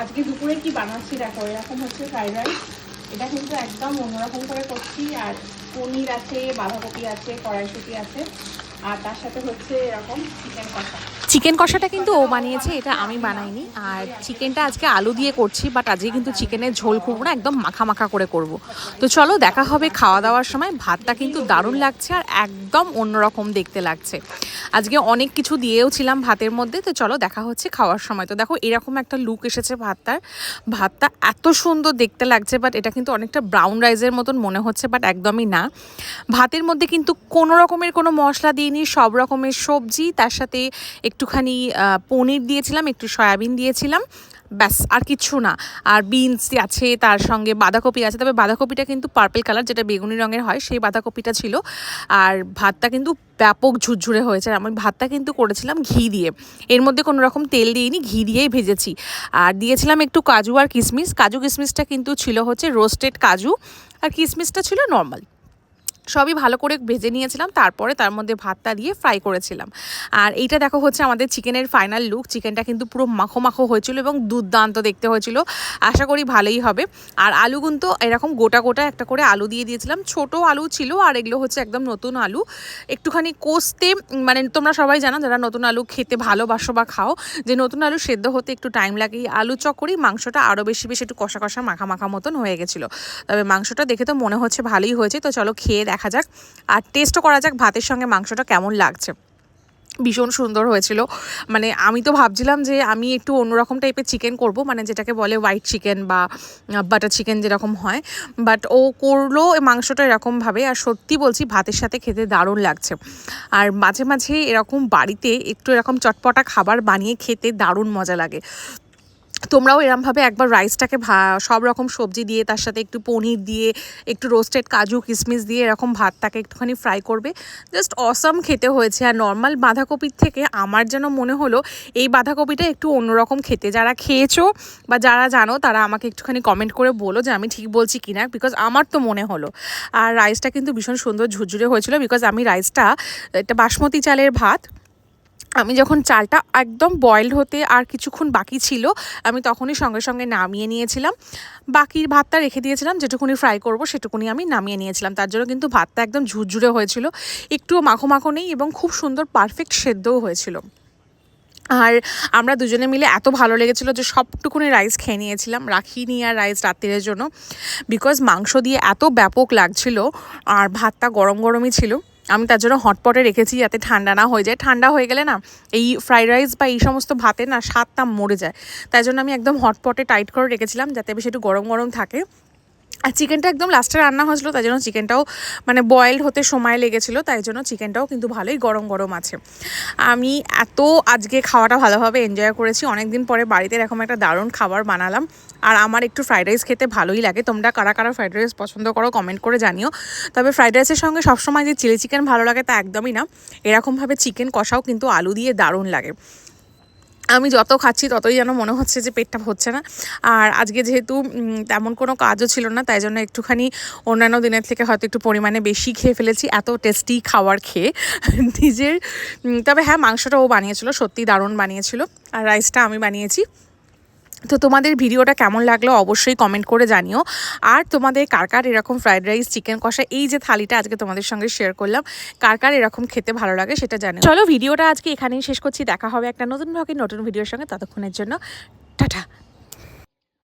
আজকে দুপুরে কি বানাচ্ছি দেখো, এরকম হচ্ছে ফ্রাইড রাইস এটা কিন্তু একদম অন্যরকম করে করছি, আর পনির আছে, বাঁধাকপি আছে, কড়াইশুটি আছে, আর তার সাথে হচ্ছে এরকম চিকেন কষা। চিকেন কষাটা কিন্তু ও বানিয়েছে, এটা আমি বানাইনি। আর চিকেনটা আজকে আলু দিয়ে করছি বাট আজকে কিন্তু চিকেনের ঝোল করব না, একদম মাখা মাখা করে করব। তো চলো, দেখা হবে খাওয়া দাওয়ার সময়। ভাতটা কিন্তু দারুণ লাগছে আর একদম অন্যরকম দেখতে লাগছে। আজকে অনেক কিছু দিয়েও ছিলাম ভাতের মধ্যে, তো চলো, দেখা হচ্ছে খাওয়ার সময়। তো দেখো, এরকম একটা লুক এসেছে ভাতটার। ভাতটা এত সুন্দর দেখতে লাগছে বাট এটা কিন্তু অনেকটা ব্রাউন রাইসের মতন মনে হচ্ছে বাট একদমই না। ভাতের মধ্যে কিন্তু কোনো রকমের কোনো মশলা দিইনি, সব রকমের সবজি, তার সাথে একটুখানি পনির দিয়েছিলাম, একটু সয়াবিন দিয়েছিলাম, ব্যাস, আর কিচ্ছু না। আর বিনস আছে, তার সঙ্গে বাঁধাকপি আছে, তবে বাঁধাকপিটা কিন্তু পার্পেল কালার যেটা বেগুনি রঙের হয়, সেই বাঁধাকপিটা ছিল। আর ভাতটা কিন্তু ব্যাপক ঝুরঝুরে হয়েছে, আর আমি ভাতটা কিন্তু করেছিলাম ঘি দিয়ে। এর মধ্যে কোনো রকম তেল দিইনি, ঘি দিয়েই ভেজেছি। আর দিয়েছিলাম একটু কাজু আর কিশমিশ কাজু কিশমিশটা কিন্তু ছিল হচ্ছে রোস্টেড কাজু, আর কিশমিশটা ছিল নর্মাল সবই ভালো করে ভেজে নিয়েছিলাম, তারপরে তার মধ্যে ভাতটা দিয়ে ফ্রাই করেছিলাম। আর এইটা দেখো হচ্ছে আমাদের চিকেনের ফাইনাল লুক চিকেনটা কিন্তু পুরো মাখো মাখো হয়েছিল এবং দুর্দান্ত দেখতে হয়েছিল। আশা করি ভালোই হবে। আর আলু কিন্তু এরকম গোটা গোটা একটা করে আলু দিয়ে দিয়েছিলাম। ছোট আলু ছিল আর এগুলো হচ্ছে একদম নতুন আলু। একটুখানি কষতে মানে তোমরা সবাই জানো যারা নতুন আলু খেতে ভালোবাসো বা খাও, যে নতুন আলু সেদ্ধ হতে একটু টাইম লাগে। আলু চকরি মাংসটা আরও বেশি বেশি একটু কষা কষা মাখা মাখা মতন হয়ে গেছিল। তবে মাংসটা দেখে তো মনে হচ্ছে ভালোই হয়েছে। তো চলো খেয়ে দেখা যাক। আর টেস্টও করা যাক ভাতের সঙ্গে মাংসটা কেমন লাগছে। ভীষণ সুন্দর হয়েছিল। মানে আমি তো ভাবছিলাম যে আমি একটু অন্যরকম টাইপের চিকেন করব মানে যেটাকে বলে হোয়াইট চিকেন বা বাটার চিকেন যেরকম হয়। বাট ও করল মাংসটা এরকমভাবে আর সত্যি বলছি ভাতের সাথে খেতে দারুণ লাগছে। আর মাঝে মাঝে এরকম বাড়িতে একটু এরকম চটপটা খাবার বানিয়ে খেতে দারুণ মজা লাগে। তোমরাও এরমভাবে একবার রাইসটাকে ভা- সব রকম সবজি দিয়ে, তার সাথে একটু পনির দিয়ে, একটু রোস্টেড কাজু কিশমিশ দিয়ে এরকম ভাতটাকে একটুখানি ফ্রাই করবে। জাস্ট অসাম খেতে হয়েছে। আর নর্মাল বাঁধাকপির থেকে আমার যেন মনে হলো, এই বাঁধাকপিটা একটু অন্যরকম খেতে। যারা খেয়েছো বা যারা জানো, তারা আমাকে একটুখানি কমেন্ট করে বলো যে আমি ঠিক বলছি কিনা বিকজ আমার তো মনে হলো। আর রাইসটা কিন্তু ভীষণ সুন্দর ঝুরঝুরে হয়েছিল বিকজ আমি রাইসটা একটা বাসমতি চালের ভাত আমি যখন চালটা একদম বয়েলড হতে আর কিছুক্ষণ বাকি ছিল, আমি তখনই সঙ্গে সঙ্গে নামিয়ে নিয়েছিলাম। বাকি ভাতটা রেখে দিয়েছিলাম, যেটুকুনি ফ্রাই করব সেটুকুনি আমি নামিয়ে নিয়েছিলাম। তার জন্য কিন্তু ভাতটা একদম ঝুরঝুরে হয়েছিল। একটুও মাখো মাখো নেই এবং খুব সুন্দর পারফেক্ট সেদ্ধও হয়েছিল। আর আমরা দুজনে মিলে এত ভালো লেগেছিলো যে সবটুকুনি রাইস খেয়ে নিয়েছিলাম রাখিনি আর রাইস রাত্রির জন্য। বিকজ মাংস দিয়ে এত ব্যাপক লাগছিল আর ভাতটা গরম গরমই ছিল। আমি তার জন্য হটপটে রেখেছি যাতে ঠান্ডা না হয়ে যায়। ঠান্ডা হয়ে গেলে না, এই ফ্রাইড রাইস বা এই সমস্ত ভাতে না স্বাদটা মরে যায়। তাই জন্য আমি একদম হটপটে টাইট করে রেখেছিলাম যাতে বেশি একটু গরম গরম থাকে। আর চিকেনটা একদম লাস্টে রান্না হয়েছিল, তাই জন্য চিকেনটাও মানে বয়েলড হতে সময় লেগেছিলো, তাই জন্য চিকেনটাও কিন্তু ভালোই গরম গরম আছে। আমি এত আজকে খাওয়াটা ভালোভাবে এনজয় করেছি অনেক দিন পরে বাড়িতে এরকম একটা দারুণ খাবার বানালাম, আর আমার একটু ফ্রাইড রাইস খেতে ভালোই লাগে। তোমরা কারা কারা ফ্রাইড রাইস পছন্দ করো কমেন্ট করে জানিও। তবে ফ্রাইড রাইসের সঙ্গে সবসময় যে চিলি চিকেন ভালো লাগে তা একদমই না। এরকমভাবে চিকেন কষাও কিন্তু আলু দিয়ে দারুণ লাগে। আমি যত খাচ্ছি ততই যেন মনে হচ্ছে যে পেটটা ভরছে না। আর আজকে যেহেতু তেমন কোনো কাজও ছিল না, তাই জন্য একটুখানি অন্যান্য দিনের থেকে হয়তো একটু পরিমাণে বেশি খেয়ে ফেলেছি, এত টেস্টি খাওয়ার খেয়ে। নিজের তবে হ্যাঁ মাংসটা ও বানিয়েছিল সত্যি দারুণ বানিয়েছিল। আর রাইসটা আমি বানিয়েছি। তো তোমাদের ভিডিওটা কেমন লাগল অবশ্যই কমেন্ট করে জানিও। আর তোমাদের কার কার এরকম ফ্রাইড রাইস চিকেন কষা, এই যে থালিটা আজকে তোমাদের সঙ্গে শেয়ার করলাম, কার কার এরকম খেতে ভালো লাগে সেটা জানিও। চলো ভিডিওটা আজকে এখানেই শেষ করছি, দেখা হবে একটা নতুন ভাগে নতুন ভিডিওর সঙ্গে, ততক্ষণের জন্য, টাটা।